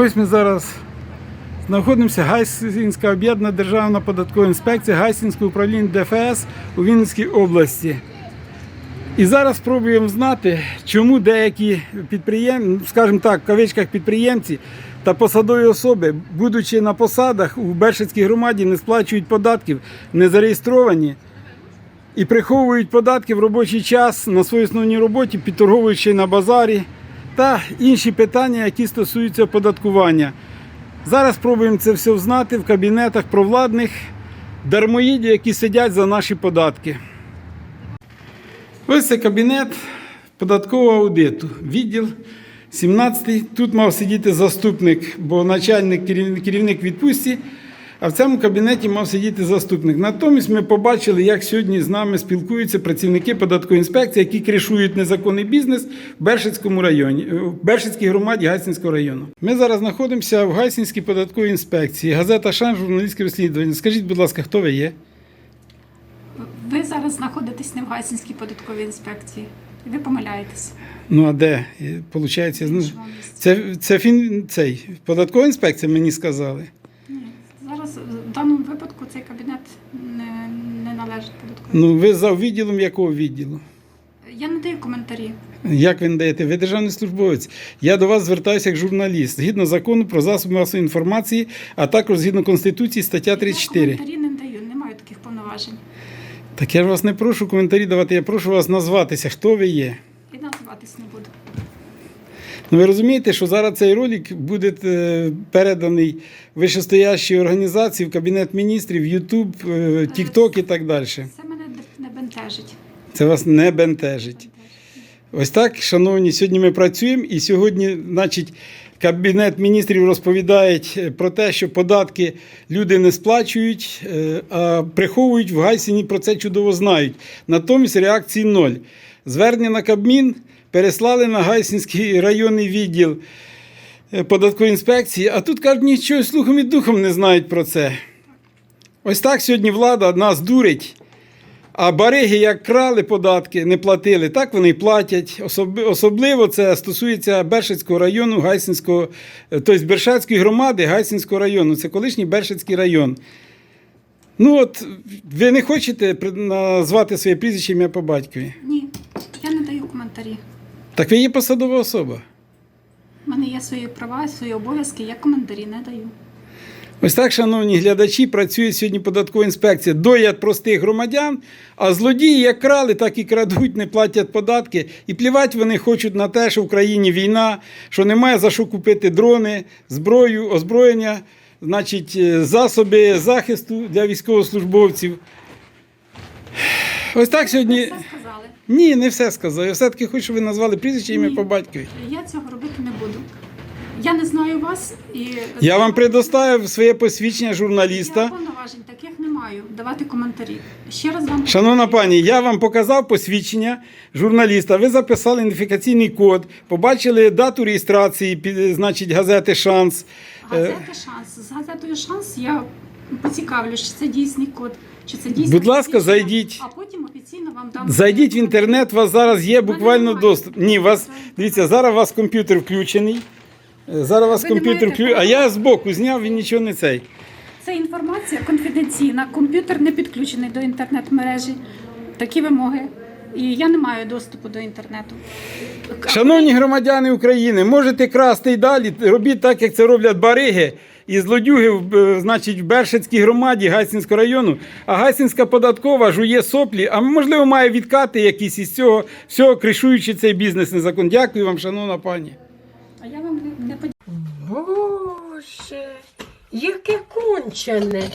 Ось ми зараз знаходимося Гайсінська об'єднана державна податкова інспекція Гайсінського управління ДФС у Вінницькій області. І зараз спробуємо знати, чому деякі підприємці, скажімо так, в кавичках підприємці та посадові особи, будучи на посадах у Бершицькій громаді, не сплачують податків, не зареєстровані і приховують податки в робочий час на своїй основній роботі, підторговуючи на базарі та інші питання, які стосуються оподаткування. Зараз спробуємо це все взнати в кабінетах провладних дармоїдів, які сидять за наші податки. Ось це кабінет податкового аудиту. Відділ 17. Тут мав сидіти заступник, бо начальник керівник відпустці, а в цьому кабінеті мав сидіти заступник. Натомість ми побачили, як сьогодні з нами спілкуються працівники податкової інспекції, які кришують незаконний бізнес в Бершицькому районі, е, в Бершицькій громаді Гайсинського району. Ми зараз знаходимося в Гайсинській податковій інспекції. Газета Шан, журналістське розслідування. Скажіть, будь ласка, хто ви є? Ви зараз знаходитесь не в Гайсинській податковій інспекції. І ви помиляєтесь. Ну а де? Е, Получається, ну, це, це фін, цей, податкова інспекція мені сказали. Зараз в даному випадку цей кабінет не, не належить податковій. Ну, ви за відділом якого відділу? Я не даю коментарі. Як ви надаєте? Ви державний службовець. Я до вас звертаюся як журналіст, згідно закону про засоби масової інформації, а також згідно Конституції, стаття 34. Я коментарі не даю, не маю таких повноважень. Так я ж вас не прошу коментарі давати, я прошу вас назватися, хто ви є. І не. Ну, ви розумієте, що зараз цей ролик буде е, переданий вищестоящій організації в Кабінет міністрів, Ютуб, Тікток і так далі. Це мене не бентежить. Це вас не бентежить. Ось так, шановні, сьогодні ми працюємо, і сьогодні, значить, Кабінет міністрів розповідає про те, що податки люди не сплачують, е, а приховують в Гайсіні про це чудово знають. Натомість реакції ноль. Звернення на Кабмін переслали на Гайсінський районний відділ е, податкової інспекції, а тут кажуть, нічого слухом і духом не знають про це. Ось так сьогодні влада нас дурить. А бариги, як крали податки, не платили, так вони й платять. Особливо це стосується Бершицького району, Гайсинського, е, тобто Бершацької громади Гайсинського району. Це колишній Бершицький район. Ну от, ви не хочете назвати своє прізвище ім'я по батькові? Ні, я не даю коментарі. Так ви є посадова особа. У мене є свої права, свої обов'язки, я коментарі не даю. Ось так, шановні глядачі, працює сьогодні податкова інспекція. Доять простих громадян, а злодії як крали, так і крадуть, не платять податки. І плівати вони хочуть на те, що в країні війна, що немає за що купити дрони, зброю, озброєння, значить, е, засоби захисту для військовослужбовців. Ось так сьогодні. Ні, не все сказав. Я все-таки хочу, щоб ви назвали прізвище ім'я Ні. по батькові. Я цього робити не буду. Я не знаю вас і Я вам предоставив своє посвідчення Я журналіста. повноважень таких не маю давати коментарі. Ще раз вам Шановна пані, я вам показав посвідчення журналіста. Ви записали ідентифікаційний код, побачили дату реєстрації, під- значить, газети Шанс. газета шанс. З газетою шанс я поцікавлюсь, чи це дійсний код, чи це дійсно. Будь ласка, зайдіть. А потім офіційно вам дам. Зайдіть в інтернет, у вас зараз є буквально немає. доступ. Ні, у вас дивіться, зараз у вас комп'ютер включений. Е, Зараз у вас Ви не комп'ютер маєте включений, а я збоку зняв, він нічого не цей. Це інформація конфіденційна. Комп'ютер не підключений до інтернет-мережі. Такі вимоги. І я не маю доступу до інтернету. Шановні громадяни України, можете красти й далі, робіть так, як це роблять бариги і злодюги в, е, значить, в Бершицькій громаді Гасінського району. А Гасінська податкова жує соплі, а можливо має відкати якісь із цього всього, кришуючи цей бізнес незакон. Дякую вам, шановна пані. А я вам не, не подякую. Боже, яке кончене.